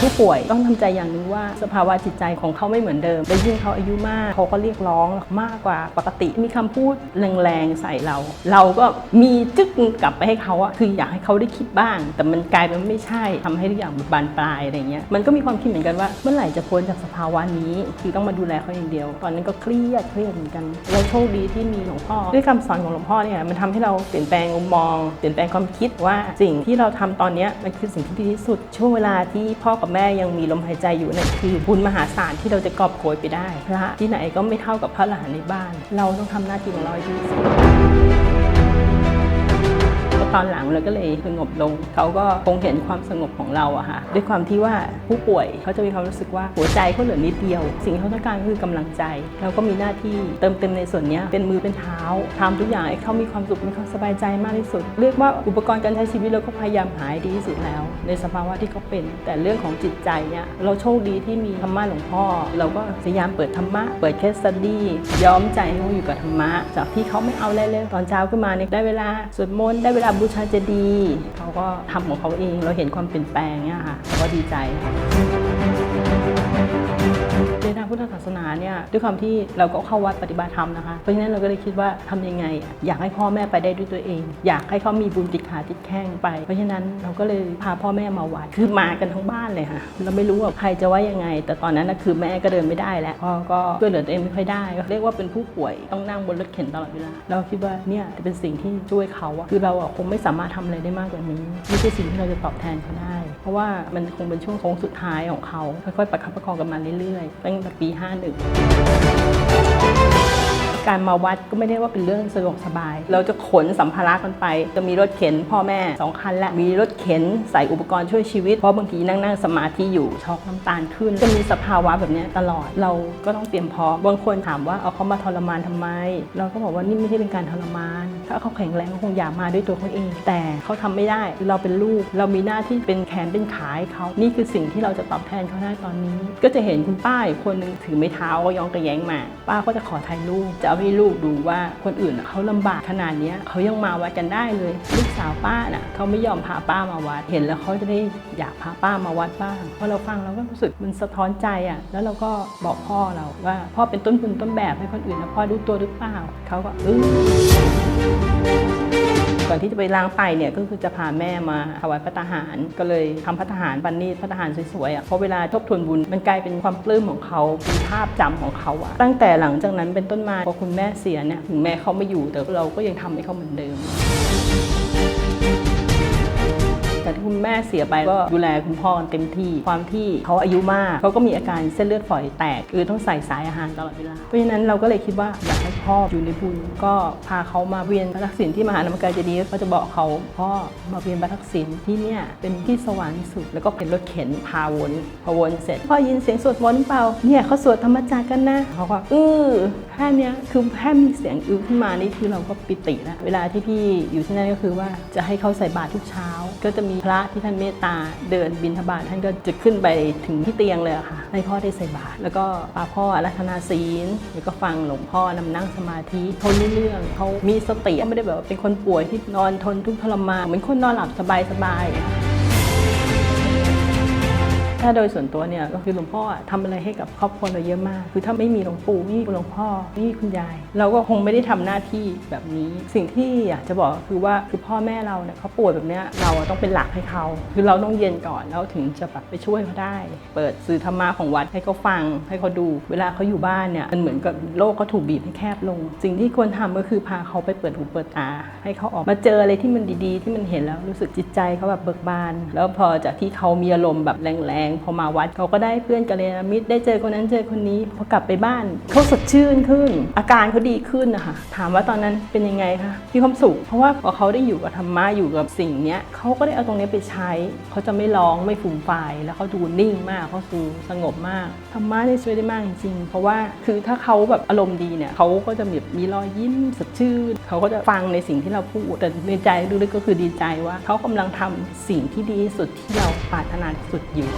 ผู้ป่วยต้องทำใจอย่างหนึ่งว่าสภาวะจิตใจของเขาไม่เหมือนเดิมและยิ่งเขาอายุมากเขาก็เรียกร้องมากกว่าปกติมีคำพูดแรงๆใส่เรา เราก็มีจึ๊กกลับไปให้เขาอะคืออยากให้เขาได้คิดบ้าง แต่มันกลายเป็นไม่ใช่ทำให้ทุกอย่างบานปลายอะไรเงี้ยมันก็มีความคิดเหมือนกันว่าเมื่อไหร่จะพ้นจากสภาวะนี้ คือต้องมาดูแลเขาอย่างเดียว ตอนนั้นก็เครียดเครียดเหมือนกันเราโชคดีที่มีหลวงพ่อด้วยคำสอนของหลวงพ่อเนี่ยมันทำให้เราเปลี่ยนแปลงมุมมอง เปลี่ยนแปลงความคิดว่าสิ่งที่เราทำตอนนี้มันคือสิ่งที่ดีที่สุดช่วงเวลาที่พ่อกับแม่ยังมีลมหายใจอยู่นั่นคือบุญมหาศาลที่เราจะกอบโกยไปได้พระที่ไหนก็ไม่เท่ากับพระหลานในบ้าน เราต้องทำหน้าที่ของเราให้ดีที่สุด ตอนหลังเราก็เลยสงบลง เขาก็คงเห็นความสงบของเราอะค่ะด้วยความที่ว่าผู้ป่วยเขาจะมีความรู้สึกว่าหัวใจเขาเหลือนิดเดียว สิ่งที่เขาต้องการคือกำลังใจ เราก็มีหน้าที่เติมเต็มในส่วนนี้เป็นมือเป็นเท้าทำทุกอย่างให้เขามีความสุขมีความสบายใจมากที่สุด เรียกว่าอุปกรณ์การใช้ชีวิตเราก็พยายามหาให้ดีที่สุดแล้ว ในสภาวะที่เขาเป็น แต่เรื่องของจิตใจเนี่ยเราโชคดีที่มีธรรมะหลวงพ่อ เราก็พยายามเปิดธรรมะเปิดเคสสตดี้ย้อมใจให้เขาอยู่กับธรรมะจากที่เขาไม่เอาอะไรเลยตอนเช้าขึ้นมาเนี่ยได้เวลาสวดมนต์ได้เวลาบชายจดี เขาก็ทำของเขาเอง เราเห็นความเปลี่ยนแปลงเนี่ยค่ะเราก็ดีใจค่ะ ในทางพุทธศาสนาเนี่ยด้วยความที่เราก็เข้าวัดปฏิบัติธรรมนะคะเพราะฉะนั้นเราก็เลยคิดว่าทำยังไง อยากให้พ่อแม่ไปได้ด้วยตัวเอง อยากให้เขามีบุญติดขาติดแข้งไป เพราะฉะนั้นเราก็เลยพาพ่อแม่มาวัดคือมากันทั้งบ้านเลยค่ะเราไม่รู้ว่าใครจะว่ายังไง แต่ตอนนั้นคือแม่ก็เดินไม่ได้แล้วพ่อก็ช่วยเหลือตัวเองไม่ค่อยได้ก็เรียกว่าเป็นผู้ป่วยต้องนั่งบนรถเข็นตลอดเวลาเราคิดว่าเนี่ยจะเป็นสิ่งที่ช่วยเขาอะคือเราคงไม่สามารถทำอะไรได้มากกว่านี้นี่คือสิ่งที่เราจะตอบแทนเขาได้ เพราะว่ามันคงเป็นช่วงโค้งสุดท้ายของเขาค่อยๆประคับประคองกันมาเรื่อยๆตั้งแต่ปี 51 การมาวัดก็ไม่ได้ว่าเป็นเรื่องสะดวกสบาย เราจะขนสัมภาระกันไป จะมีรถเข็นพ่อแม่สองคันและมีรถเข็นใส่อุปกรณ์ช่วยชีวิต เพราะบางทีนั่งนั่งสมาธิอยู่ช็อกน้ำตาลขึ้น จะมีสภาวะแบบนี้ตลอด เราก็ต้องเตรียมพร้อม บางคนถามว่าเอาเขามาทรมานทำไม เราก็บอกว่านี่ไม่ใช่เป็นการทรมาน ถ้าเขาแข็งแรงเขาคงอยากมาด้วยตัวเขาเอง แต่เขาทำไม่ได้ เราเป็นลูก เรามีหน้าที่เป็นแขนเป็นขาให้เขา นี่คือสิ่งที่เราจะตอบแทนเขาได้ตอนนี้ ก็จะเห็นคุณป้าคนหนึงถือไม้เท้าก็ย้องกระแย้งมา ป้าก็จะขอถ่ายรูปจะาให้ลูกดูว่าคนอื่นเขาลำบากขนาดนี้เขายังมาวัดกันได้เลย ลูกสาวป้าน่ะเขาไม่ยอมพาป้ามาวัด เห็นแล้วเขาจะได้อยากพาป้ามาวัดบ้างพอเราฟังเราก็รู้สึกมันสะท้อนใจอะแล้วเราก็บอกพ่อเราว่าพ่อเป็นต้นทุนต้นแบบให้คนอื่นนะพ่อรู้ตัวหรือเปล่าเขาก็เออ ก่อนที่จะไปล้างไตเนี่ยก็คือจะพาแม่มาถวายพระทหาร ก็เลยทำพระทหารปันนี่พระทหารสวยๆอะเพราะเวลาทบทวนบุญมันกลายเป็นความปลื้มของเขาเป็นภาพจำของเขาอะตั้งแต่หลังจากนั้นเป็นต้นมาพอคุณแม่เสียเนี่ยถึงแม่เขาไม่อยู่แต่เราก็ยังทำให้เขาเหมือนเดิม แต่ที่คุณแม่เสียไปก็ดูแลคุณพ่อกันเต็มที่ ความที่เขาอายุมากเขาก็มีอาการเส้นเลือดฝอยแตกคือต้องใส่สายอาหารตลอดเวลาเพราะฉะนั้นเราก็เลยคิดว่าอยากให้พ่ออยู่ในบุญก็พาเขามาเวียนพระทักษิณที่มหานามการเจดีย์ก็จะบอกเขาพ่อมาเวียนพระทักษิณที่เนี่ยเป็นที่สว่างที่สุดแล้วก็เป็นรถเข็นพาวนพอวนเสร็จพ่อยินเสียงสวดมนต์เปล่าเนี่ยเขาสวดธรรมจักรกันนะเขาก็อื้อแค่เนี้ยคือแค่มีเสียงอื้อขึ้นมานี่คือเราก็ปิติแล้วเวลาที่พี่อยู่ที่นั่นก็คือว่าจะให้เขาใส่บาตรทุกเช้าก็จะมีพระที่ท่านเมตตาเดินบิณฑบาตท่านก็จะขึ้นไปถึงที่เตียงเลยค่ะ ให้พ่อได้ใส่บาตรแล้วก็ปาพ่อรัตนาศีลแล้วก็ฟังหลวงพ่อนำนั่งสมาธิเขารู้เรื่องเขามีสติไม่ได้แบบว่าเป็นคนป่วยที่นอนทนทุกข์ทรมานเหมือนคนนอนหลับสบายสบาย ถ้าโดยส่วนตัวเนี่ยก็คือหลวงพ่ออะทำอะไรให้กับครอบครัวเราเยอะมาก คือถ้าไม่มีหลวงปู่ไม่มีหลวงพ่อไม่มีคุณยาย เราก็คงไม่ได้ทำหน้าที่แบบนี้ สิ่งที่อยากจะบอกคือว่าคือพ่อแม่เราเนี่ยเขาป่วยแบบเนี้ยเราต้องเป็นหลักให้เขาคือเราต้องเย็นก่อนแล้วถึงจะแบบไปช่วยเขาได้ เปิดสื่อธรรมะของวัดให้เขาฟังให้เขาดู เวลาเขาอยู่บ้านเนี่ยมันเหมือนกับโลกเขาถูกบีบให้แคบลง สิ่งที่ควรทำก็คือพาเขาไปเปิดหูเปิดตา ให้เขาออกมาเจออะไรที่มันดีๆ ที่มันเห็นแล้วรู้สึกจิตใจเขาแบบเบิกบาน แล้วพอจากที่เขามีอารมณ์แบบแรงพอมาวัดเขาก็ได้เพื่อนกัลยาณมิตรได้เจอคนนั้นเจอคนนี้พอกลับไปบ้านเขาสดชื่นขึ้น อาการเขาดีขึ้นนะคะถามว่าตอนนั้นเป็นยังไงคะมีความสุข เพราะว่าพอเขาได้อยู่กับธรรมะอยู่กับสิ่งนี้เขาก็ได้เอาตรงนี้ไปใช้ เขาจะไม่ร้องไม่ฟูมฟายแล้วเขาดูนิ่งมากเขาดูสงบมากธรรมะนี่ช่วยได้มากจริงๆ เพราะว่าคือถ้าเขาแบบอารมณ์ดีเนี่ยเขาก็จะแบบมีรอยยิ้มสดชื่นเขาก็จะฟังในสิ่งที่เราพูดแต่ในใจลึกๆก็คือดีใจว่า เขากำลังทำสิ่งที่ดีที่สุดที่เราปรารถนาที่สุดอยู่